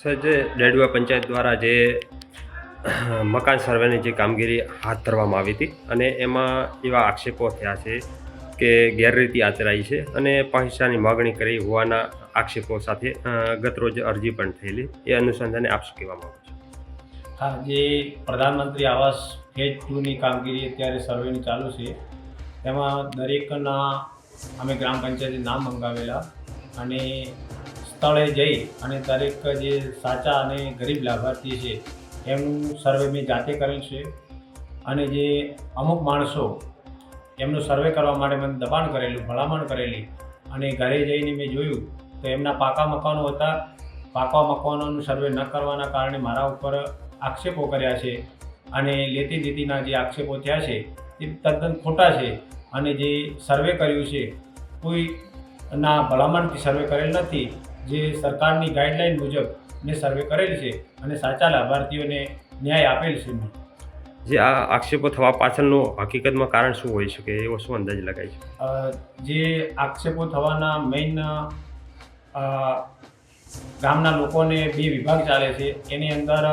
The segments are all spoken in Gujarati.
જે ડેડવા પંચાયત દ્વારા જે મકાન સર્વેની જે કામગીરી હાથ ધરવામાં આવી હતી અને એમાં એવા આક્ષેપો થયા છે કે ગેરરીતિ આચરાઈ છે અને પૈસાની માગણી કરી હોવાના આક્ષેપો સાથે ગતરોજ અરજી પણ થયેલી. એ અનુસંધાને આપ શું કહેવા માંગો છો? હા, જે પ્રધાનમંત્રી આવાસ ફેઝ ટુની કામગીરી અત્યારે સર્વેની ચાલુ છે, તેમાં દરેકના અમે ગ્રામ પંચાયતે નામ મંગાવેલા અને સ્થળે જઈ અને દરેક જે સાચા અને ગરીબ લાભાર્થી છે એમનું સર્વે મેં જાતે કરેલ છે. અને જે અમુક માણસો એમનું સર્વે કરવા માટે મને દબાણ કરેલું, ભલામણ કરેલી અને ઘરે જઈને મેં જોયું તો એમના પાકા મકાનો હતા. પાકા મકાનોનું સર્વે ન કરવાના કારણે મારા ઉપર આક્ષેપો કર્યા છે અને લેતી દીતીના જે આક્ષેપો થયા છે એ તદ્દન ખોટા છે. અને જે સર્વે કર્યું છે કોઈ ના ભલામણથી સર્વે કરેલ નથી જે સરકારની ગાઈડલાઈન મુજબ મેં સર્વે કરેલ છે અને સાચા લાભાર્થીઓને ન્યાય આપેલ છે મેં. જે આ આક્ષેપો થવા પાછળનું હકીકતમાં કારણ શું હોઈ શકે એવો શું અંદાજ લગાય છે? જે આક્ષેપો થવાના મેઇન ગામના લોકોને બે વિભાગ ચાલે છે. એની અંદર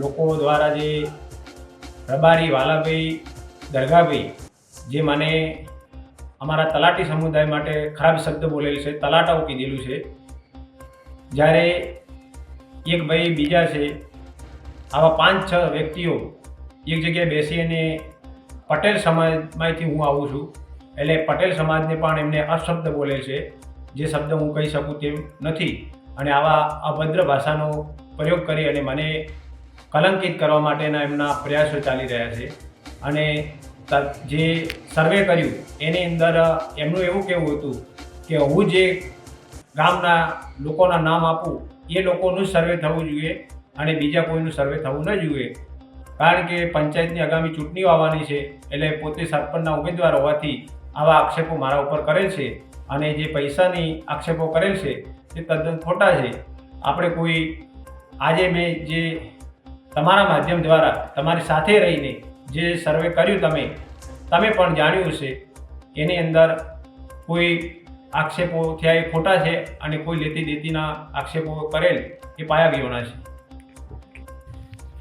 લોકો દ્વારા જે રબારી વાલાભાઈ દરગાભાઈ જે મને અમારા તલાટી સમુદાય માટે ખરાબ શબ્દ બોલેલ છે તલાટાઓ કીધેલું છે. જ્યારે એક ભાઈ બીજા છે, આવા પાંચ, છ વ્યક્તિઓ એક જગ્યાએ બેસી અને પટેલ સમાજમાંથી હું આવું છું, એટલે પટેલ સમાજને પણ એમને અશબ્દ બોલે છે, જે શબ્દ હું કહી શકું તેમ નથી. અને આવા અભદ્ર ભાષાનો પ્રયોગ કરી અને મને કલંકિત કરવા માટેના એમના પ્રયાસો ચાલી રહ્યા છે. અને જે સર્વે કર્યું, એની અંદર એમનું એવું કહેવું હતું કે હું જે ગામના લોકોના નામ આપું, એ લોકોનું સર્વે થવું જોઈએ અને બીજા કોઈનું સર્વે થવું ન જોઈએ. કારણ કે પંચાયતની આગામી ચૂંટણીઓ આવવાની છે, એટલે પોતે સરપંચના ઉમેદવાર હોવાથી આવા આક્ષેપો મારા ઉપર કરેલ છે અને જે પૈસાની આક્ષેપો કરેલ છે તે તદ્દન ખોટા છે. આપણે કોઈ, આજે મેં જે તમારા માધ્યમ દ્વારા તમારી સાથે રહીને જે સર્વે કર્યું તમે તમે પણ જાણ્યું હશે, એની અંદર કોઈ આક્ષેપો થયા એ ખોટા છે અને કોઈ લેતી દેતીના આક્ષેપો કરેલ એ પાયા છે.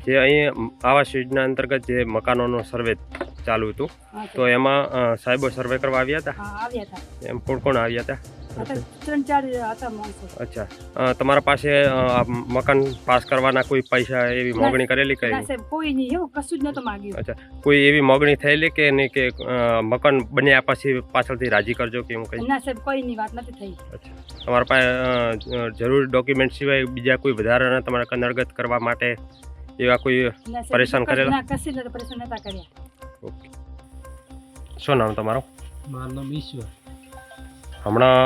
જે અહીં આવાસ યોજના અંતર્ગત જે મકાનોનો સર્વે ચાલુ હતું તો એમાં સાહેબો સર્વે કરવા આવ્યા હતા? હા, આવ્યા હતા. એમ કોણ કોણ આવ્યા હતા? ત્રણ ચાર હતા માણસો. અચ્છા. તમારા પાસે મકાન પાસ કરવાના કોઈ પૈસા એવી મોગણી કરેલી કઈ? કોઈ નહીં. એવું કશું જ નતું માગ્યું. અચ્છા. કોઈ એવી મોગણી થયેલી કે નહીં કે મકાન બન્યા પછી પાછળથી રાજી કરજો કે એવું કઈ? ના સાહેબ કોઈ ની વાત નથી થઈ. અચ્છા. તમારા પાસે જરૂરી ડોક્યુમેન્ટ સિવાય બીજા કોઈ વધારાના તમારા કનર્ગત કરવા માટે એવા કોઈ પરેશાન કરેલા? કશું પરેશાન નતા કર્યા. ઓકે. શું નામ તમારું? મારું નામ ઈશ્વર. હમણાં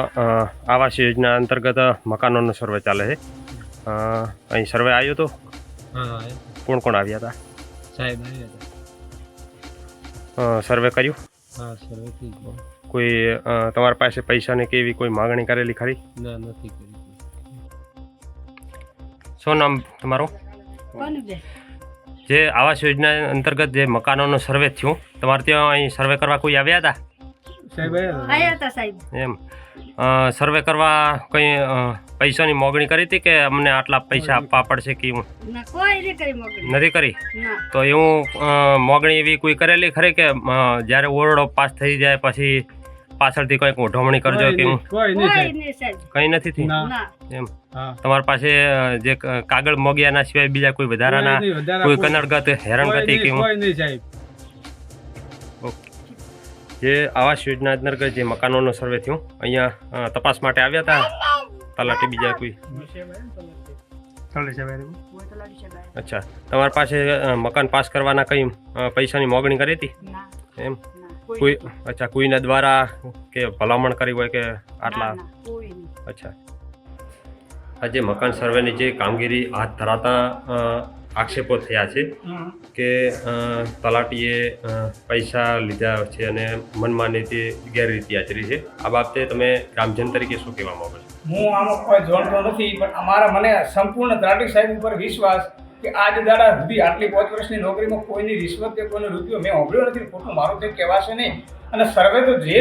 આવાસ યોજના અંતર્ગત મકાનોનો સર્વે ચાલે છે. અહીં સર્વે આવ્યો હતો કોણ કોણ આવ્યા હતા? સાહેબ આવ્યા સર્વે કર્યું? હા સર્વે થઈ ગયો. કોઈ તમારા પાસે પૈસાની કે એવી કોઈ માગણી કરેલી ખરી? ના નથી કરી. શું નામ તમારું? જે આવાસ યોજના અંતર્ગત જે મકાનોનો સર્વે થયું તમારે ત્યાં અહીં સર્વે કરવા કોઈ આવ્યા હતા? એમ. સર્વે કરવા કંઈ પૈસાની મોગણી કરી હતી કે અમને આટલા પૈસા આપવા પડશે કે એવું? ના કોઈ નહીં કરી મોકલી નથી કરી? તો એવું મોગણી એવી કોઈ કરેલી ખરી કે જ્યારે ઓરડો પાસ થઈ જાય પછી પાછળથી કંઈક ઉઢવણી કરજો કે હું કોઈ નથી. ના. એમ. હા. તમારી પાસે જે ક- કાગળ મોગ્યાના સિવાય બીજા કોઈ વધારાના કોઈ કનડગત હેરાનગતિ કે હું સાહેબ. જે આવાસ યોજના અંતર્ગત જે મકાનોનો સર્વે થયું અહીંયા તપાસ માટે આવ્યા હતા. તલાટી બીજા કોઈ. અચ્છા. તમારી પાસે મકાન પાસ કરવાના કંઈ પૈસાની મોગણી કરી હતી? એમ? કોઈ અચ્છા કોઈના દ્વારા કે ભલામણ કરી હોય કે આટલા? અચ્છા. આ જે મકાન સર્વેની જે કામગીરી હાથ ધરાતા આક્ષેપો થયા છે કે તલાટીએ પૈસા લીધા છે અને મનમાનીથી રીતે ગેરરીતિ આચરી છે. આ બાબતે તમે ગ્રામજન તરીકે શું કહેવા માંગો છો? હું આમાં કોઈ જાણતો નથી પણ અમારા મને સંપૂર્ણ તલાટી સાહેબ ઉપર વિશ્વાસ કે આજ દાડા સુધી આટલી પાંચ વર્ષની નોકરીમાં કોઈની રિશ્વત કે કોઈનો રૂપિયો મેં સાંભળ્યો નથી ખોટું મારું તે કહેવાશે નહીં. અને સર્વે તો જે